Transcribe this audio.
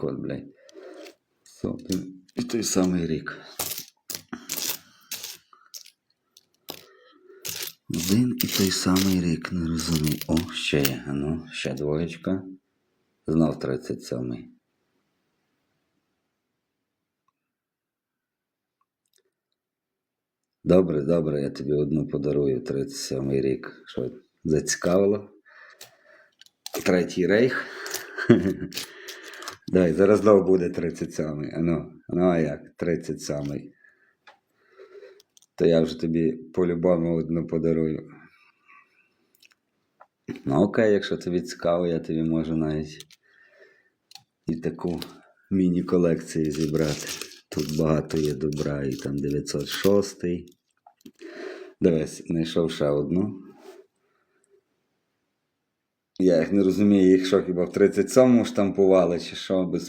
код, блядь. І той самий рік. Один і той самий рік, не розумію. О, ще є. Ну, ще двоєчка. Знов 37-й. Добре, добре, я тобі одну подарую 37-й рік. Що зацікавило? Третій рейх. Дай, зараз знову буде 37-й. Ану, ну а як? 37-й. То я вже тобі по-любому одну подарую. Ну окей, якщо тобі цікаво, я тобі можу навіть і таку міні-колекцію зібрати. Тут багато є добра, і там 906. Дивись, знайшов ще одну. Я їх не розумію, їх що хіба в 37-му штампували, чи що без